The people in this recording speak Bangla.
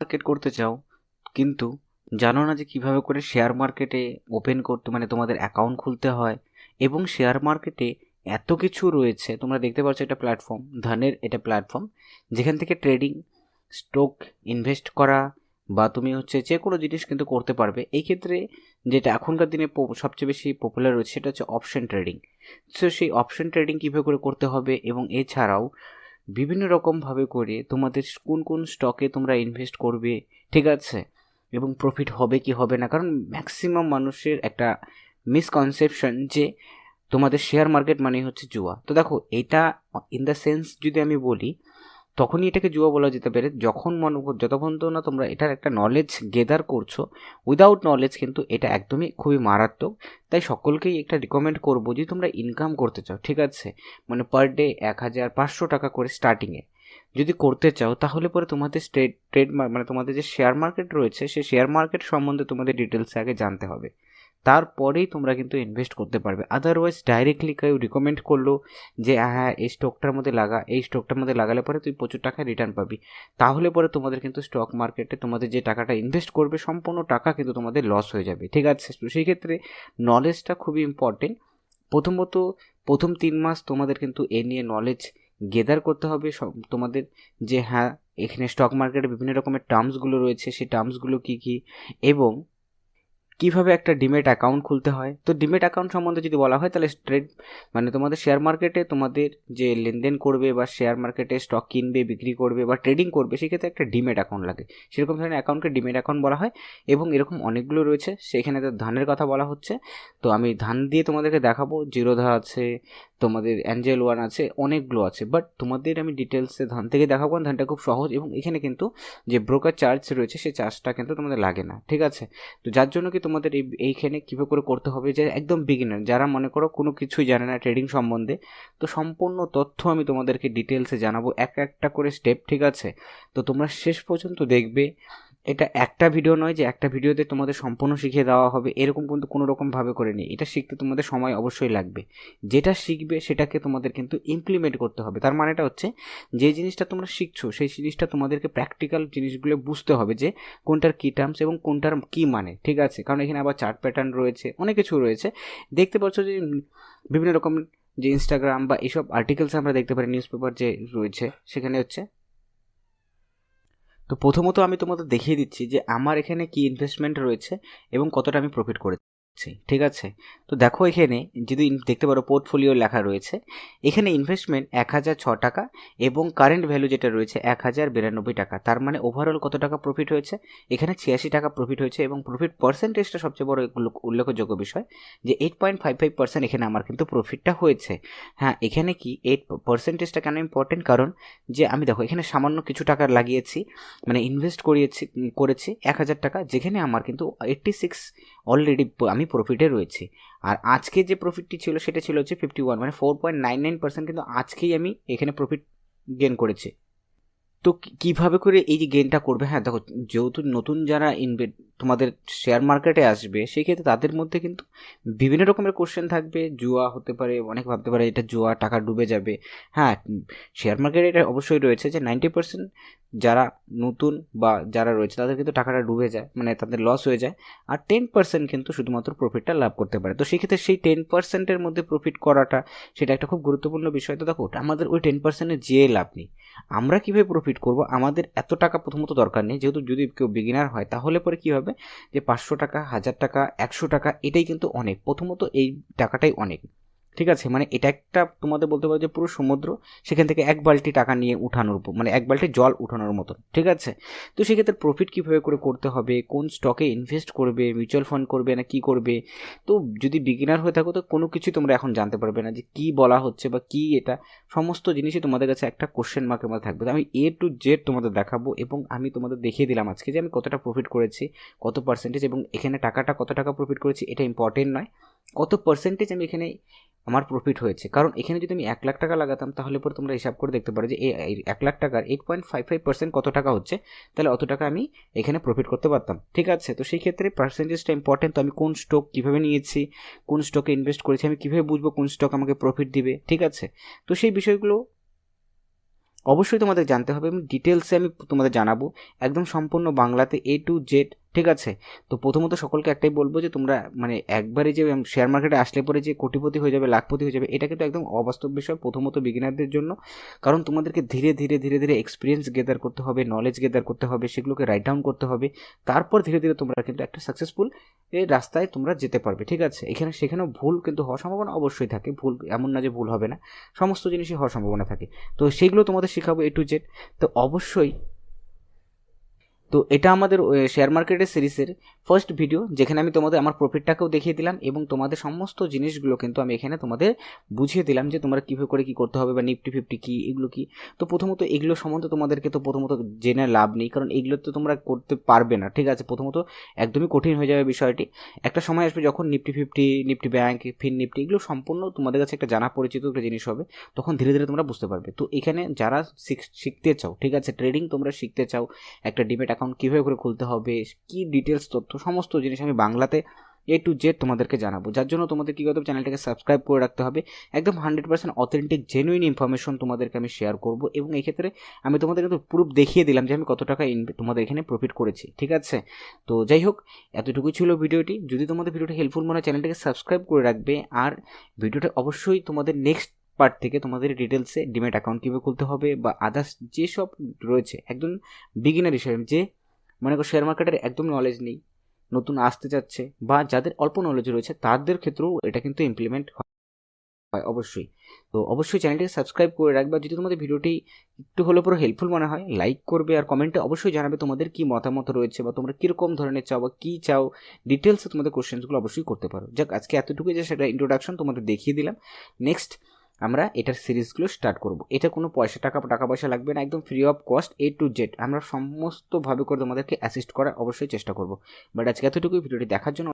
মার্কেট করতে চাও, কিন্তু জানো না যে কীভাবে করে শেয়ার মার্কেটে ওপেন করতে মানে তোমাদের অ্যাকাউন্ট খুলতে হয় এবং শেয়ার মার্কেটে এত কিছু রয়েছে, তোমরা দেখতে পাচ্ছ এটা প্ল্যাটফর্ম ধনের এটা প্ল্যাটফর্ম যেখান থেকে ট্রেডিং স্টক ইনভেস্ট করা বা তুমি হচ্ছে যে কোনো জিনিস কিন্তু করতে পারবে। এই ক্ষেত্রে যেটা এখনকার দিনে সবচেয়ে বেশি পপুলার রয়েছে সেটা হচ্ছে অপশন ট্রেডিং সো সেই অপশন ট্রেডিং কীভাবে করে করতে হবে এবং এছাড়াও বিভিন্ন রকমভাবে করে তোমাদের কোন কোন স্টকে তোমরা ইনভেস্ট করবে, ঠিক আছে? এবং প্রফিট হবে কি হবে না? কারণ ম্যাক্সিমাম মানুষের একটা মিসকনসেপশন যে তোমাদের শেয়ার মার্কেট মানে হচ্ছে জুয়া। তো দেখো, এটা ইন দ্য সেন্স যদি আমি বলি তখনই এটাকে জুয়া বলা যেতে পারে। যখন মনে, যতক্ষণ না তোমরা এটার একটা নলেজ গেদার করছ উইদাউট নলেজ কিন্তু এটা একদমই খুবই মারাত্মক। তাই সকলকেই একটা রিকমেন্ড করব যে তোমরা ইনকাম করতে চাও, ঠিক আছে? মানে পার ডে এক হাজার পাঁচশো টাকা করে স্টার্টিংয়ে যদি করতে চাও, তাহলে পরে তোমাদের ট্রেড মানে তোমাদের যে শেয়ার মার্কেট রয়েছে সেই শেয়ার মার্কেট সম্বন্ধে তোমাদের ডিটেলস আগে জানতে হবে। তারপরেই তোমরা কিন্তু ইনভেস্ট করতে পারবে। আদারওয়াইজ ডাইরেক্টলি কেউ রিকমেন্ড করল যে হ্যাঁ এই স্টকটার মধ্যে লাগা, এই স্টকটার মধ্যে লাগালে পরে তুই প্রচুর টাকা রিটার্ন পাবি। তাহলে পরে তোমাদের কিন্তু স্টক মার্কেটে তোমাদের যে টাকাটা ইনভেস্ট করবে, সম্পূর্ণ টাকা কিন্তু তোমাদের লস হয়ে যাবে। ঠিক আছে? তো সেই ক্ষেত্রে নলেজটা খুবই ইম্পর্টেন্ট প্রথমত, প্রথম তিন মাস তোমাদের কিন্তু এ নিয়ে নলেজ গেদার করতে হবে। তোমাদের যে হ্যাঁ এখানে স্টক মার্কেটে বিভিন্ন রকমের টার্মসগুলো রয়েছে, সেই টার্মসগুলো কী কী? এবং কীভাবে একটা ডিমেট অ্যাকাউন্ট খুলতে হয়? তো ডিমেট অ্যাকাউন্ট সম্বন্ধে যদি বলা হয়, তাহলে ট্রেড মানে তোমাদের শেয়ার মার্কেটে তোমাদের যে লেনদেন করবে বা শেয়ার মার্কেটে স্টক কিনবে, বিক্রি করবে বা ট্রেডিং করবে, সেক্ষেত্রে একটা ডিমেট অ্যাকাউন্ট লাগে। সেরকম ধরনের অ্যাকাউন্টকে ডিমেট অ্যাকাউন্ট বলা হয় এবং এরকম অনেকগুলো রয়েছে। সেখানে তো ধানের কথা বলা হচ্ছে। তো আমি ধান দিয়ে তোমাদেরকে দেখাবো। জিরোধা আছে তোমাদের অ্যাঞ্জেল ওয়ান আছে, অনেকগুলো আছে বাট তোমাদের আমি ডিটেলসে ধান থেকে দেখাবো কারণ ধানটা খুব সহজ এবং এখানে কিন্তু যে ব্রোকার চার্জ রয়েছে সেই চার্জটা কিন্তু তোমাদের লাগে না, ঠিক আছে? তো যার জন্য কি তোমাদের এই, এইখানে কীভাবে করে করতে হবে যে একদম বিগিনার যারা মনে করো কোনো কিছুই জানে না ট্রেডিং সম্বন্ধে, তো সম্পূর্ণ তথ্য আমি তোমাদেরকে ডিটেলসে জানাব, এক একটা করে স্টেপ ঠিক আছে? তো তোমরা শেষ পর্যন্ত দেখবে এটা একটা ভিডিও নয় যে একটা ভিডিওতে তোমাদের সম্পূর্ণ শিখিয়ে দেওয়া হবে। এরকম কিন্তু কোনো রকমভাবে করে নেই এটা শিখতে তোমাদের সময় অবশ্যই লাগবে। যেটা শিখবে সেটাকে তোমাদের কিন্তু ইমপ্লিমেন্ট করতে হবে। তার মানেটা হচ্ছে যে জিনিসটা তোমরা শিখছো, সেই জিনিসটা তোমাদেরকে প্র্যাকটিক্যাল জিনিসগুলো বুঝতে হবে যে কোনটার কী টার্মস এবং কোনটার কী মানে ঠিক আছে? কারণ এখানে আবার চার্ট প্যাটার্ন রয়েছে, অনেক কিছু রয়েছে। দেখতে পাচ্ছ যে বিভিন্ন রকম যে ইনস্টাগ্রাম বা এইসব আর্টিকেলস আমরা দেখতে পারি নিউজ পেপার যে রয়েছে, সেখানে হচ্ছে তো প্রথমত আমি তোমাদের দেখিয়ে দিচ্ছি যে আমার এখানে কি ইনভেস্টমেন্ট রয়েছে এবং কতটা আমি প্রফিট করেছি। ঠিক আছে? তো দেখো এখানে যদি দেখতে পারো পোর্টফোলিও লেখা রয়েছে, এখানে ইনভেস্টমেন্ট এক হাজার ছ টাকা এবং কারেন্ট ভ্যালু যেটা রয়েছে এক হাজার বিরানব্বই টাকা। তার মানে ওভারঅল কত টাকা প্রফিট হয়েছে? এখানে ছিয়াশি টাকা প্রফিট হয়েছে এবং প্রফিট পার্সেন্টেজটা সবচেয়ে বড় উল্লেখযোগ্য বিষয় যে eight point five five percent এখানে আমার কিন্তু প্রফিটটা হয়েছে। হ্যাঁ এখানে কি এইট পার্সেন্টেজটা কেন ইম্পর্টেন্ট কারণ যে আমি দেখো এখানে সামান্য কিছু টাকা লাগিয়েছি মানে ইনভেস্ট করিয়েছি, করেছি এক হাজার টাকা, যেখানে আমার কিন্তু এইট্টি সিক্স অলরেডি আমি প্রফিটে রয়েছি। আর আজকে যে প্রফিটটি ছিল, সেটা ছিল হচ্ছে ফিফটি ওয়ান মানে four point nine nine percent কিন্তু আজকেই আমি এখানে প্রফিট গেন করেছি। তো কীভাবে করে এই যে গেনটা করবে? হ্যাঁ দেখো, যেহেতু নতুন যারা ইনভে তোমাদের শেয়ার মার্কেটে আসবে সেই ক্ষেত্রে তাদের মধ্যে কিন্তু বিভিন্ন রকমের কোশ্চেন থাকবে। জুয়া হতে পারে, অনেক ভাবতে পারে এটা জুয়া, টাকা ডুবে যাবে। হ্যাঁ শেয়ার মার্কেটে এটা অবশ্যই রয়েছে যে নাইনটি পার্সেন্ট যারা নতুন বা যারা রয়েছে, তাদের কিন্তু টাকাটা ডুবে যায় মানে তাদের লস হয়ে যায়। আর টেন পার্সেন্ট কিন্তু শুধুমাত্র প্রফিটটা লাভ করতে পারে। তো সেক্ষেত্রে সেই টেন পার্সেন্টের মধ্যে প্রফিট করাটা, সেটা একটা খুব গুরুত্বপূর্ণ বিষয়। তো দেখো, আমাদের ওই টেন পার্সেন্টের যে লাভ নেই। আমরা কীভাবে প্রফিট করব। আমাদের এত টাকা প্রথমত দরকার নেই, যেহেতু যদি কেউ বিগিনার হয়, তাহলে পরে কী হবে? যে পাঁচশো টাকা, হাজার টাকা, একশো টাকা, এটাই কিন্তু অনেক। প্রথমত এই টাকাটাই অনেক। ঠিক আছে? মানে এটা একটা তোমাদের বলতে পারো যে পুরো সমুদ্র, সেখান থেকে এক বালতি টাকা নিয়ে উঠানোর মানে এক বালতি জল উঠানোর মতন, ঠিক আছে? তো সেক্ষেত্রে প্রফিট কীভাবে করে করতে হবে? কোন স্টকে ইনভেস্ট করবে? মিউচুয়াল ফান্ড করবে না কি করবে? তো যদি বিগিনার হয়ে থাকো, তো কোনো কিছুই তোমরা এখন জানতে পারবে না যে কি বলা হচ্ছে বা কি এটা। সমস্ত জিনিসই তোমাদের কাছে একটা কোশ্চেন মার্কের মধ্যে থাকবে। তো আমি এ টু জেড তোমাদের দেখাবো এবং আমি তোমাদের দেখিয়ে দিলাম আজকে যে আমি কতটা প্রফিট করেছি, কত পার্সেন্টেজ এবং এখানে টাকাটা কত টাকা প্রফিট করেছি, এটা ইম্পর্টেন্ট নয়। কত পার্সেন্টেজ আমি এখানে আমার প্রফিট হয়েছে। কারণ এখানে যদি আমি এক লাখ টাকা লাগাতাম, তাহলে পরে তোমরা হিসাব করে দেখতে পারো যে এই এক লাখ টাকার eight point five five percent কত টাকা হচ্ছে, তাহলে অত টাকা আমি এখানে প্রফিট করতে পারতাম। ঠিক আছে? তো সেই ক্ষেত্রে পার্সেন্টেজটা ইম্পর্টেন্ট তো আমি কোন স্টক কীভাবে নিয়েছি, কোন স্টকে ইনভেস্ট করেছি, আমি কীভাবে বুঝব কোন স্টক আমাকে প্রফিট দিবে? ঠিক আছে? তো সেই বিষয়গুলো অবশ্যই তোমাদের জানতে হবে এবং ডিটেলসে আমি তোমাদের জানাব। একদম সম্পূর্ণ বাংলাতে এ টু জেড ঠিক আছে? তো প্রথমত সকলকে একটাই বলব যে তোমরা মানে একবারে যে শেয়ার মার্কেটে আসলে পরে যে কোটিপতি হয়ে যাবে, লাখপতি হয়ে যাবে, এটা কিন্তু একদম অবাস্তব বিষয় প্রথমত বিগিনারদের জন্য। কারণ তোমাদেরকে ধীরে ধীরে ধীরে ধীরে এক্সপিরিয়েন্স গেদার করতে হবে নলেজ গেদার করতে হবে, সেগুলোকে রাইট ডাউন করতে হবে। তারপর ধীরে ধীরে তোমরা কিন্তু একটা সাকসেসফুল এই রাস্তায় তোমরা যেতে পারবে, ঠিক আছে? এখানে, সেখানেও ভুল কিন্তু হওয়ার সম্ভাবনা অবশ্যই থাকে, ভুল এমন না যে ভুল হবে না, সমস্ত জিনিসই হওয়ার সম্ভাবনা থাকে। তো সেইগুলো তোমাদের শেখাবো এ টু জেড তো অবশ্যই তো এটা আমাদের শেয়ার মার্কেটের সিরিজের ফার্স্ট ভিডিও যেখানে আমি তোমাদের আমার প্রফিটটাকেও দেখিয়ে দিলাম এবং তোমাদের সমস্ত জিনিসগুলো কিন্তু আমি এখানে তোমাদের বুঝিয়ে দিলাম যে তোমরা কীভাবে করে কী করতে হবে বা নিফটি ফিফটি কী, এগুলো কী। তো প্রথমত এগুলো সম্বন্ধে তোমাদেরকে তো প্রথমত জেনে লাভ নেই, কারণ এগুলো তো তোমরা করতে পারবে না, ঠিক আছে? প্রথমত একদমই কঠিন হয়ে যাবে বিষয়টি। একটা সময় আসবে যখন Nifty fifty Nifty bank Fin Nifty এগুলো সম্পূর্ণ তোমাদের কাছে একটা জানা পরিচিত একটা জিনিস হবে, তখন ধীরে ধীরে তোমরা বুঝতে পারবে। তো এখানে যারা শিখতে চাও, ঠিক আছে? ট্রেডিং তোমরা শিখতে চাও, একটা ডিমেট অ্যাকাউন্ট কীভাবে করে খুলতে হবে, কী ডিটেলস তথ্য, সমস্ত জিনিস আমি বাংলাতে এ টু জেড তোমাদেরকে জানাব। যার জন্য তোমাদের কী করতে হবে, চ্যানেলটাকে সাবস্ক্রাইব করে রাখতে হবে। একদম hundred percent authentic genuine information তোমাদেরকে আমি শেয়ার করব এবং এই ক্ষেত্রে আমি তোমাদের কিন্তু প্রুফ দেখিয়ে দিলাম যে আমি কত টাকা তোমাদের এখানে প্রফিট করেছি। ঠিক আছে? তো যাই হোক এতটুকু ছিল ভিডিওটি। যদি তোমাদের ভিডিওটি হেল্পফুল মনে হয়, চ্যানেলটাকে সাবস্ক্রাইব করে রাখবে। আর ভিডিওটা অবশ্যই তোমাদের নেক্সট পার্ট থেকে তোমাদের ডিটেলসে ডিমেট অ্যাকাউন্ট কীভাবে খুলতে হবে বা আদার্স যেসব রয়েছে একদম বিগিনার হিসেবে যে মনে করো শেয়ার মার্কেটের একদম নলেজ নেই, নতুন আসতে যাচ্ছে বা যাদের অল্প নলেজ রয়েছে তাদের ক্ষেত্রেও এটা কিন্তু ইমপ্লিমেন্ট হয় অবশ্যই। তো অবশ্যই চ্যানেলটিকে সাবস্ক্রাইব করে রাখবে যদি তোমাদের ভিডিওটি একটু হলেও পুরো হেল্পফুল মনে হয় লাইক করবে আর কমেন্টে অবশ্যই জানাবে তোমাদের কী মতামত রয়েছে বা তোমরা কীরকম ধরনের চাও বা কী চাও ডিটেলসে তোমাদের কোশ্চেন্সগুলো অবশ্যই করতে পারো। যাক, আজকে এতটুকু যে সেটা ইন্ট্রোডাকশন তোমাদের দেখিয়ে দিলাম। নেক্সট আমরা এটার সিরিজগুলো স্টার্ট করব। এটা কোনো পয়সা, টাকা টাকা পয়সা লাগবে না, একদম free of cost A to Z আমরা সমস্তভাবে করে তোমাদেরকে অ্যাসিস্ট করার অবশ্যই চেষ্টা করব। বাট আজকে এতটুকুই, ভিডিওটি দেখার জন্য